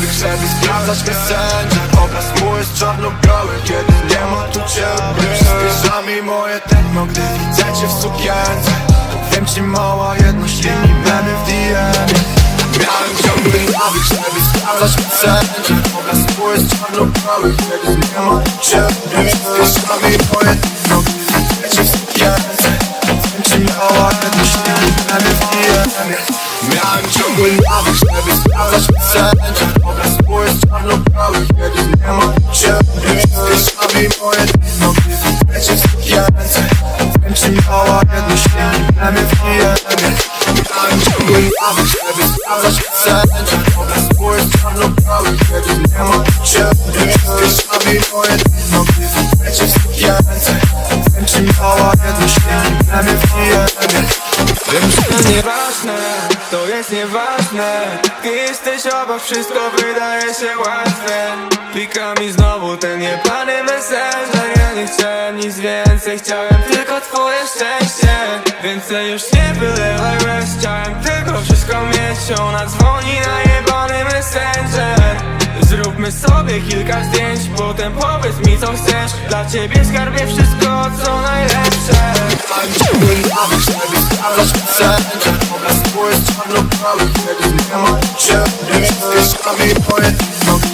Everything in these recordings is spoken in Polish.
Wyszedł i sprawdzać mnie sędzia. Obraz mu jest czarno-biały Kiedy nie ma tu ciebie. Przyspiesza mi moje tempo Gdy widzę cię w sukience. Powiem ci mała jedność Linii memy w diemie Miałem ciągły nawyk, żeby sprawdzać mnie sędzia. Obraz mu jest czarno-biały Kiedy nie ma tu ciebie. Przyspiesza mi moje tempo Gdy widzę cię w sukience. Powiem ci mała jedność Linii memy w diemie Miałem ciągły nawyk, żeby sprawdzać mnie sędzia. To jest nieważne Ty jesteś obok, wszystko wydaje się łatwe Pika mi znowu ten niepany messenger Ja nie chciałem nic więcej, chciałem tylko twoje szczęście Więcej już nie wylewaj łez, chciałem tylko wszystko mieć Ona dzwoni na jebany messenger Zróbmy sobie kilka zdjęć, potem powiedz mi co chcesz Dla ciebie skarbie wszystko co najlepsze żeby sprawdzać wszędzie Obraz twój jest czarno-biały, kiedy nie ma tu ciebie Wierzami moje nogi,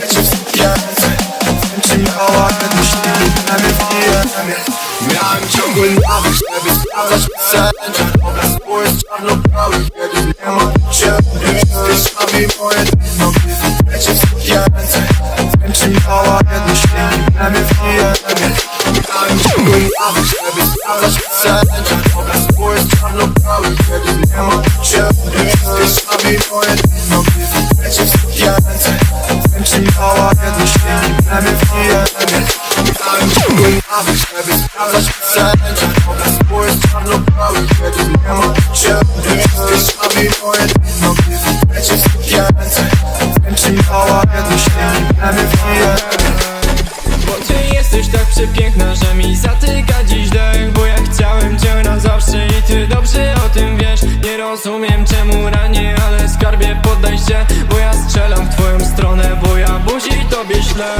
wiecie w sukience Wiem ci miała jedność, nie wiemy w DM Miałem ciągły nawyk, żeby sprawdzać wszędzie Obraz twój jest czarno-biały, kiedy nie ma tu ciebie Wierzami moje nogi, wiecie w sukience Wiem ci miała jedność, nie wiemy w DM Miałem ciągły nawyk, żeby sprawdzać wszędzie Obraz twój jest czarno-biały, kiedy nie ma tu ciebie że mi zatyka dziś dech Bo ja chciałem cię na zawsze i ty dobrze o tym wiesz. Nie rozumiem czemu ranię, ale skarbie poddaj się Bo ja strzelam w twoją stronę, bo ja buzi tobie ślę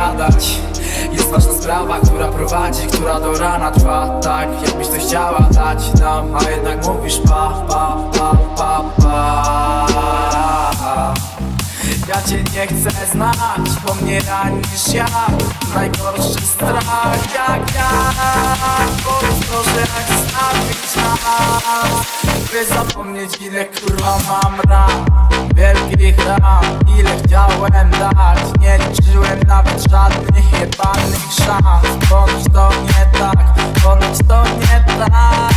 Pogadać Jest ważna sprawa, która prowadzi, która do rana trwa. Tak, jakbyś to chciała dać nam A jednak mówisz pa, pa, pa, pa, pa ja cię nie chcę znać, bo mnie ranisz jak Najgorszy strach. Jak ja proszę jak stawić nas By zapomnieć ile kurwa mam ran Wielkich ran, ile chciałem dać. Nie liczyłem nawet żadnych jebanych szans. Ponoć to nie tak, ponoć to nie tak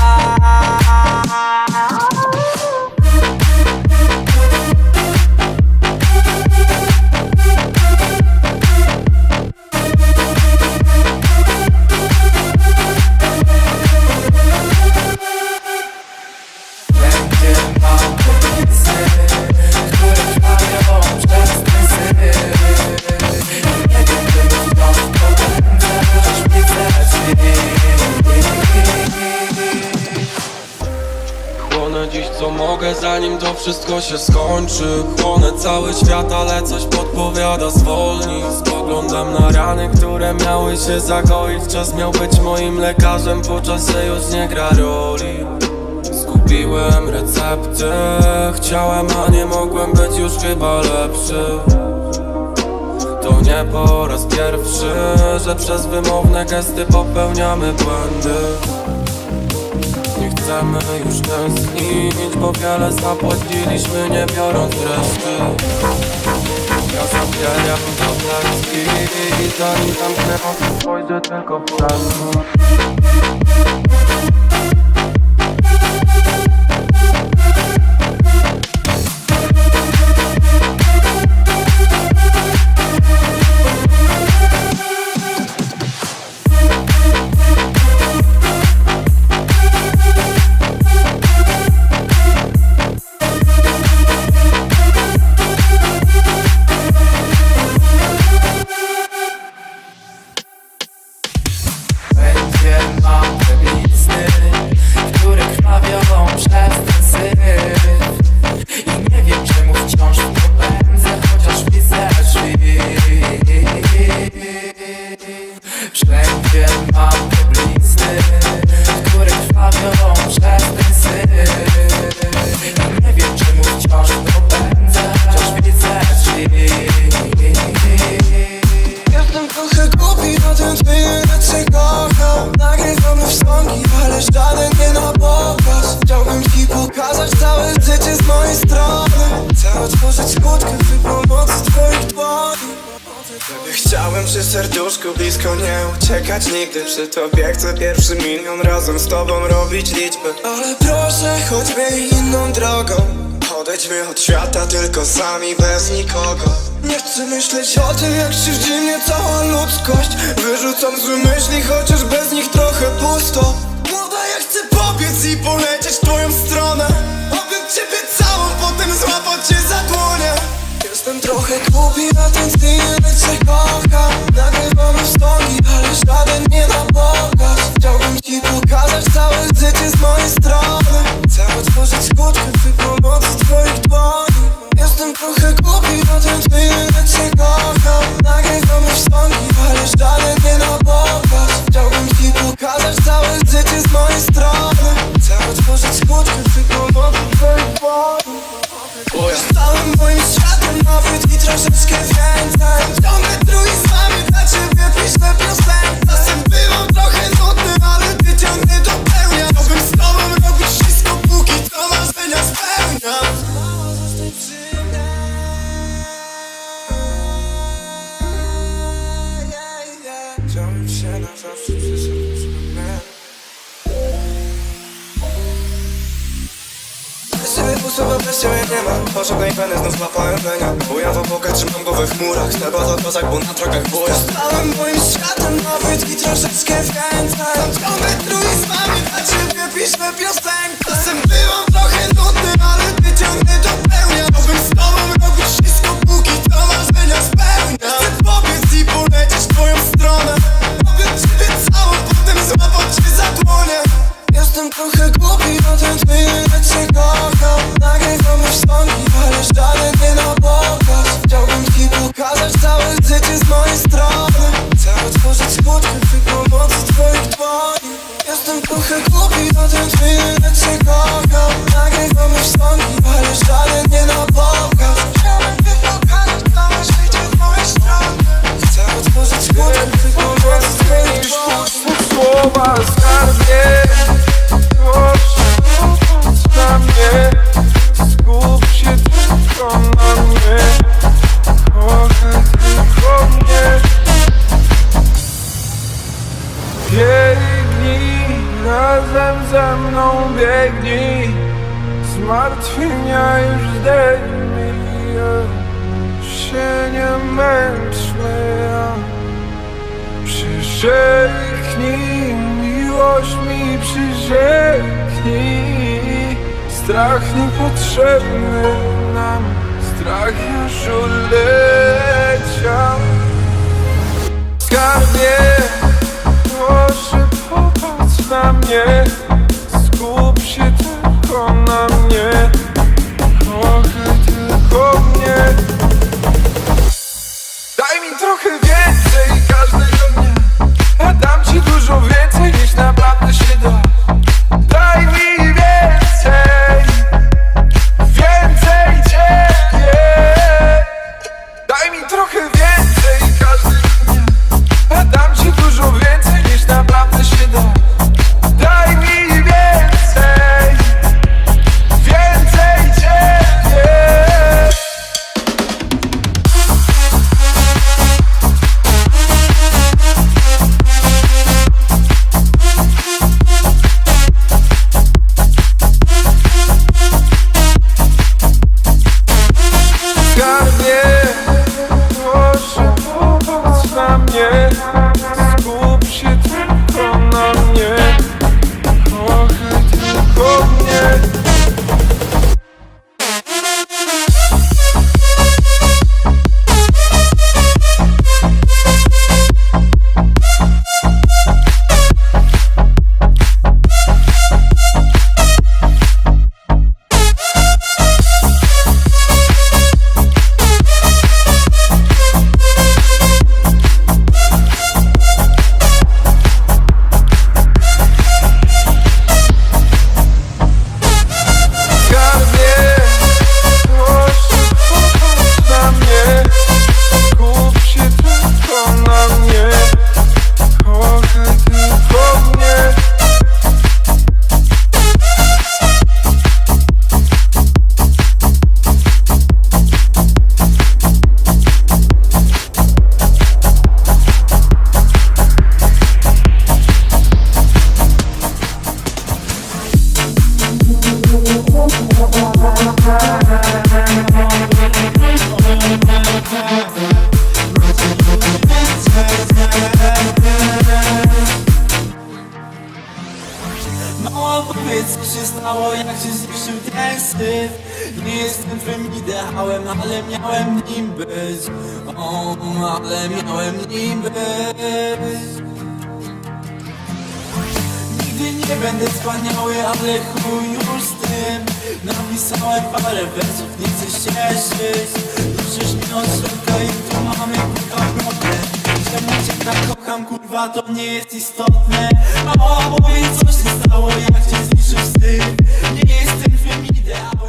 zanim to wszystko się skończy. Chłonę cały świat, ale coś podpowiada zwolnij Spoglądam na rany, które miały się zagoić. Czas miał być moim lekarzem, po czasie już nie gra roli. Zgubiłem recepty Chciałem, a nie mogłem być już chyba lepszy. To nie po raz pierwszy Że przez wymowne gesty popełniamy błędy chcemy już tęsknić, bo wiele zapłaciliśmy nie biorąc reszty. Ja zabieram tabletki i zanim zamknę oczy spojrzę tylko w serduszku blisko nie uciekać nigdy. Przy tobie chcę pierwszy milion razem z tobą robić liczby. Ale proszę chodźmy inną drogą. Odejdźmy od świata tylko sami bez nikogo. Nie chcę myśleć o tym jak krzywdzi mnie cała ludzkość. Wyrzucam złe myśli chociaż bez nich trochę pusto. Młoda ja chcę pobiec i polecieć trochę głupi na ten styl, kocham Nagrywamy wstągi, ale żaden nie na pokaz. Chciałbym ci pokazać całe życie z mojej strony. Chcę otworzyć kłódkę przy pomocy twoich dłoni. Jestem na Się na zawsze przysiąść przy mnie Bez ciebie pustowa, bez ciebie nie ma. Poszedłem i peny znów złapałem penia Buja w opokach, trzymam głowę w chmurach Trzeba to kozak, bo na drogach boja Stałem moim światem nawet i troszeczkę więcej Ciągle truizmami dla ciebie piszę piosenkę Czasem byłam trochę nudny, ale ty ciągle dopełniasz Chciałbym z tobą robić Zmartwienia już zdejmij Się nie męczmy Przyrzeknij, miłość mi przyrzeknij. Strach niepotrzebny nam, strach już uleciał Skarbie, proszę popatrz na mnie Skup się tylko na mnie yeah. go. Miałem nim być. O, ale miałem nim być. Nigdy nie będę wspaniały, ale chuj już z tym. Napisałem parę wersów, nie chcę się cieszyć Ruszysz mnie od środka i tu mamy kurwa problem Czemu cię tak kocham, kurwa, to nie jest istotne. Mała powiedz co się stało, jak cię zniszczył wstyd Nie jestem twym ideałem